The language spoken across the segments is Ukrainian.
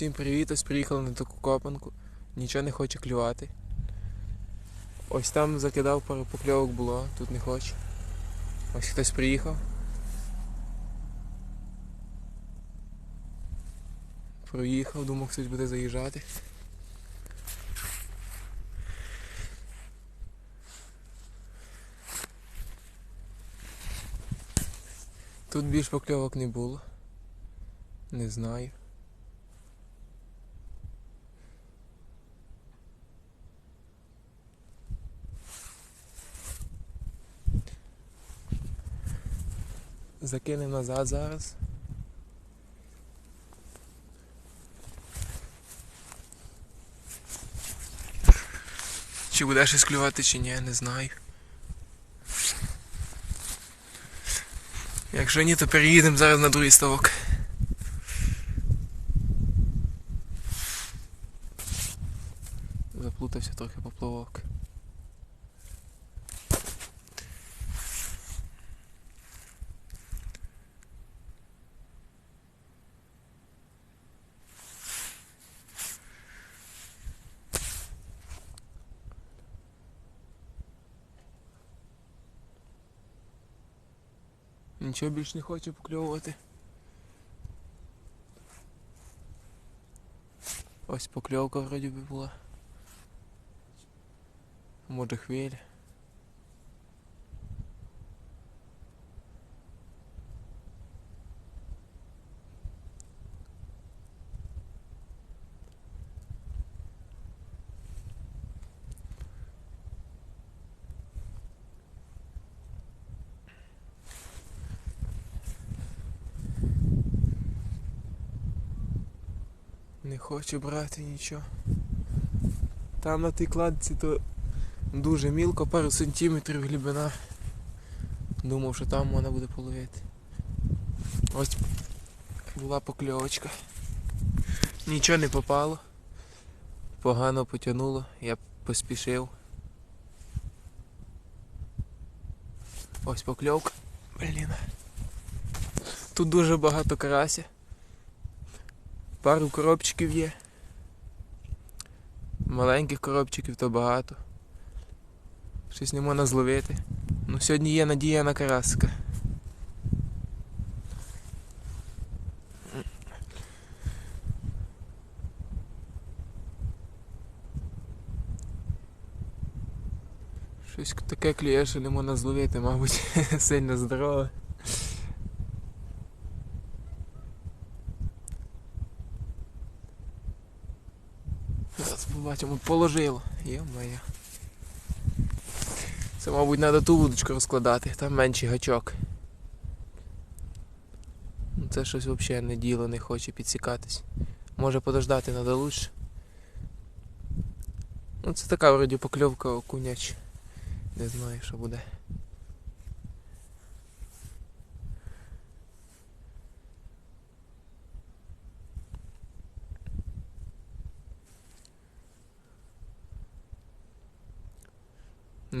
Всім привіт, ось приїхали на таку копанку. Нічого не хоче клювати. Ось там закидав пару покльовок було, тут не хоче. Ось хтось приїхав. Проїхав, думав, хтось буде заїжджати. Тут більш покльовок не було. Не знаю. Закинемо назад зараз. Чи буде щось клювати, чи ні, не знаю. Якщо ні, то переїдемо зараз на другий ставок. Заплутався трохи поплавок. Нічого більш не хочу покльовувати. Ось покльовка вроді би була. Може хвиль. Не хочу брати нічого. Там на тій кладці то дуже мілко, пару сантиметрів глибина. Думав, що там можна буде половити. Ось була покльовочка. Нічого не попало. Погано потягнуло, я поспішив. Ось покльовка. Блін. Тут дуже багато карася. Пару коробчиків є. Маленьких коробчиків то багато. Щось не можна зловити. Ну сьогодні є надія на карасика. Щось таке клює, що не можна зловити, мабуть, сильно здорове. Побачимо, положило. Йо-моє. Це, мабуть, треба ту вудочку розкладати, там менший гачок. Ну, Це щось взагалі не діло, не хоче підсікатись. Може подождати треба лучше. Ну це така вроді покльовка окуняч. Не знаю, що буде.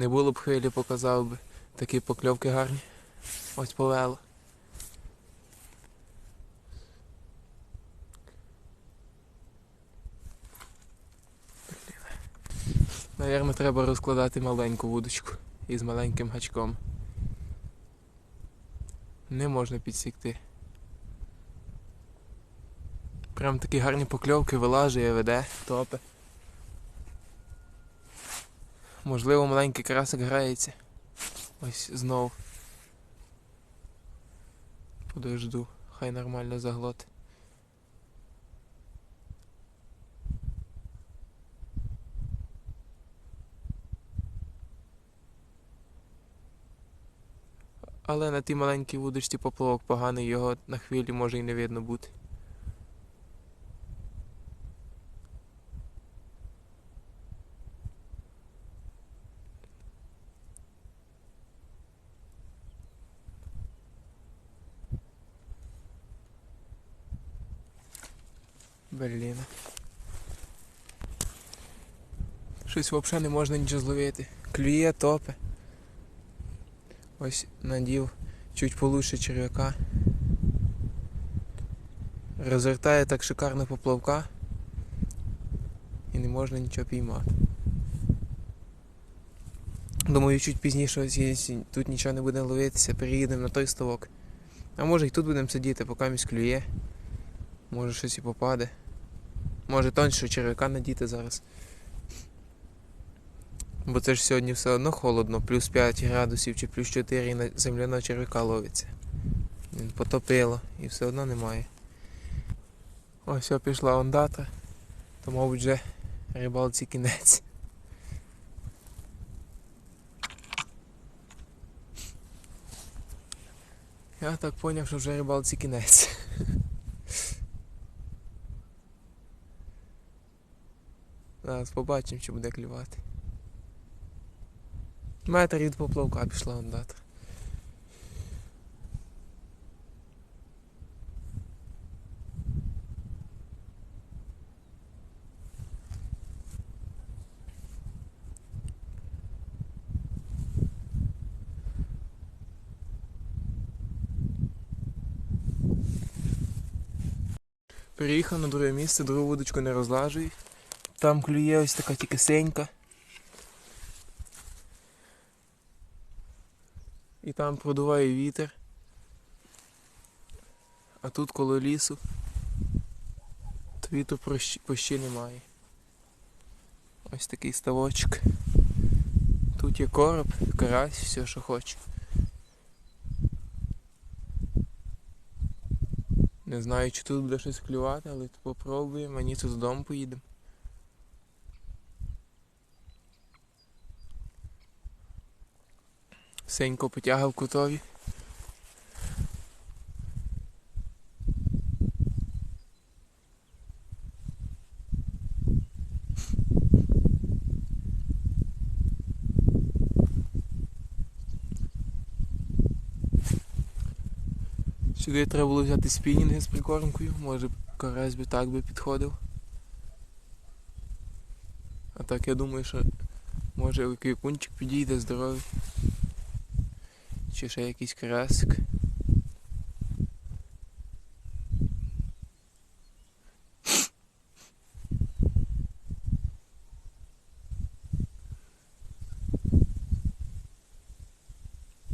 Не було б хвилі, показав би. Такі покльовки гарні. Ось повело. Навірно, треба розкладати маленьку вудочку із маленьким гачком. Не можна підсікти. Прям такі гарні покльовки вилажує, веде, топе. Можливо, маленький красик грається. Ось знов. Подожду, хай нормально заглот. Але на тій маленькій вудочці поплавок поганий, його на хвилі може і не видно бути. Блін. Щось взагалі не можна нічого зловити. Клює, топе. Ось надів чуть получше черв'яка. Розвертає так шикарно поплавка і не можна нічого піймати. Думаю, чуть пізніше, ось тут нічого не буде ловитися, переїдемо на той ставок. А може і тут будемо сидіти, поки місь клює. Може щось і попаде. Може тонше черв'яка надіти зараз. Бо це ж сьогодні все одно холодно, плюс 5 градусів чи плюс 4 і на земляного черв'яка ловиться. Він потопило і все одно немає. Ось пішла ондата, то мабуть вже рибалці кінець. Я так поняв, що вже рибалці кінець. Зараз побачимо, чи буде клювати. Метр від поплавка пішла ондата. Переїхав на друге місце, другу вудочку не розлажують. Там клює ось така тільки сенька. І там продуває вітер. А тут коло лісу. То вітру почти немає. Ось такий ставочок. Тут є короб, карась, все що хоче. Не знаю, чи тут буде щось клювати, але попробуємо, мені тут додому поїдемо. Сенько потягав кутові. Сюди треба було взяти спінінги з прикормкою, може карась би так би підходив. А так я думаю, що може який кунчик підійде здоровий. Чи ще якийсь карасик.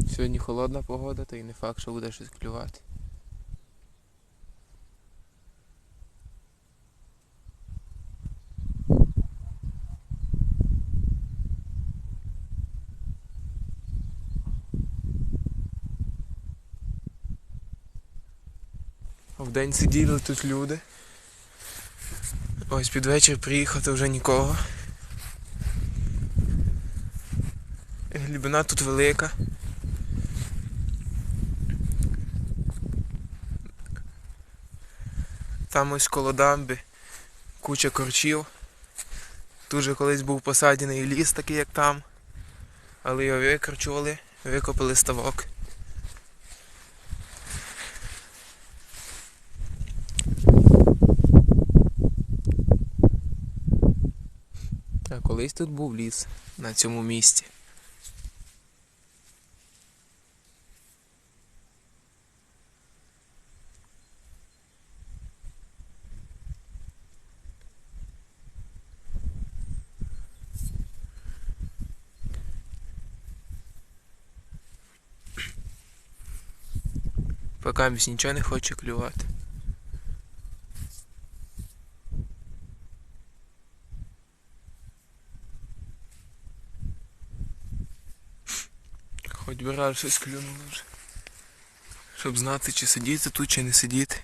Сьогодні холодна погода, та й не факт, що буде щось клювати. Вдень сиділи тут люди. Ось під вечір приїхав, то вже нікого. Глибина тут велика. Там ось коло дамби куча корчів. Тут же колись був посадений ліс такий, як там. Але його викорчували, викопали ставок. колись тут був ліс на цьому місці. Поки місь нічого не хоче клювати. Хоч щось клюнуло вже. Щоб знати, чи сидіти тут, чи не сидіти.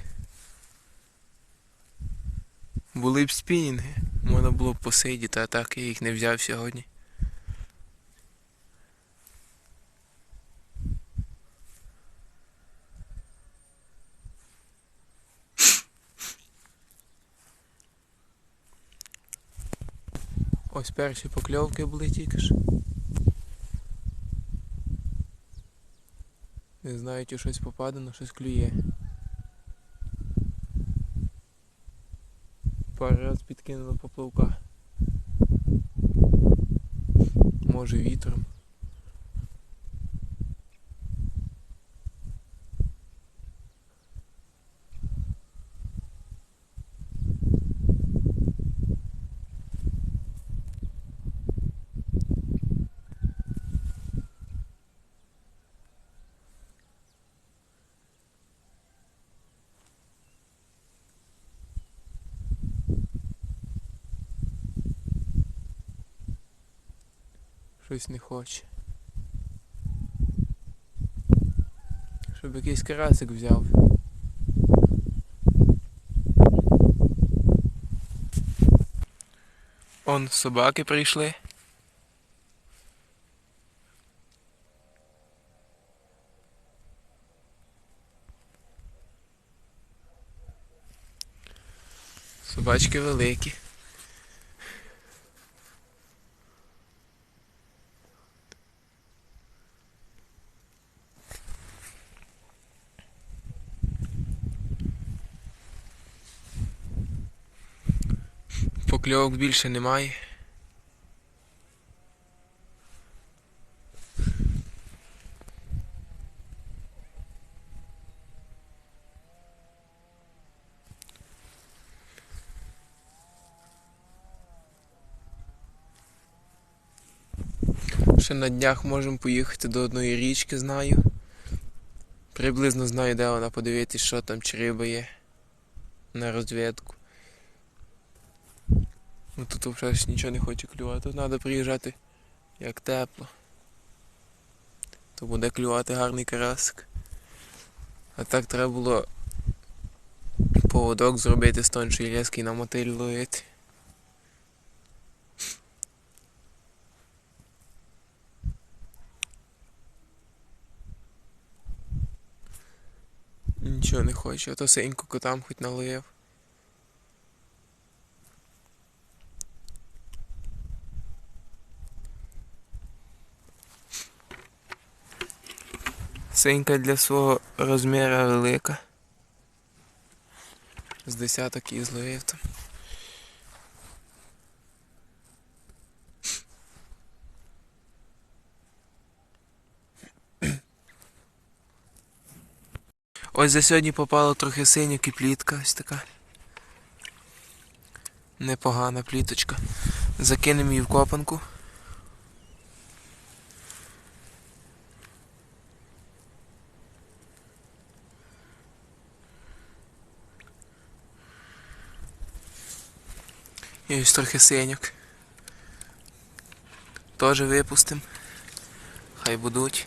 Були б спінінги, можна було б посидіти, а так я їх не взяв сьогодні. Ось перші покльовки були тільки ж. Не знаю, чи щось попаде, але щось клює. Пару раз підкинуло поплавка. Може вітром. Щось не хоче. Щоб якийсь карасик взяв. Он собаки прийшли. Собачки великі. Покльовок більше немає. Ще на днях можемо поїхати до одної річки, знаю. Приблизно знаю, де вона подивитись, що там чи риба є. На розвідку. Ну тут взагалі нічого не хоче клювати. Тут треба приїжджати як тепло. То буде клювати гарний карасик. А так треба було поводок зробити з тоншої лески і на мотиль ловити. Нічого не хоче, а то синьку котам хоч налив. Синька для свого розміру велика. З десяток її зловив там. Ось за сьогодні попало трохи синьок і плітка ось така. Непогана пліточка. Закинемо її в копанку. І ось трохи синьок. Теж випустим. Хай будуть.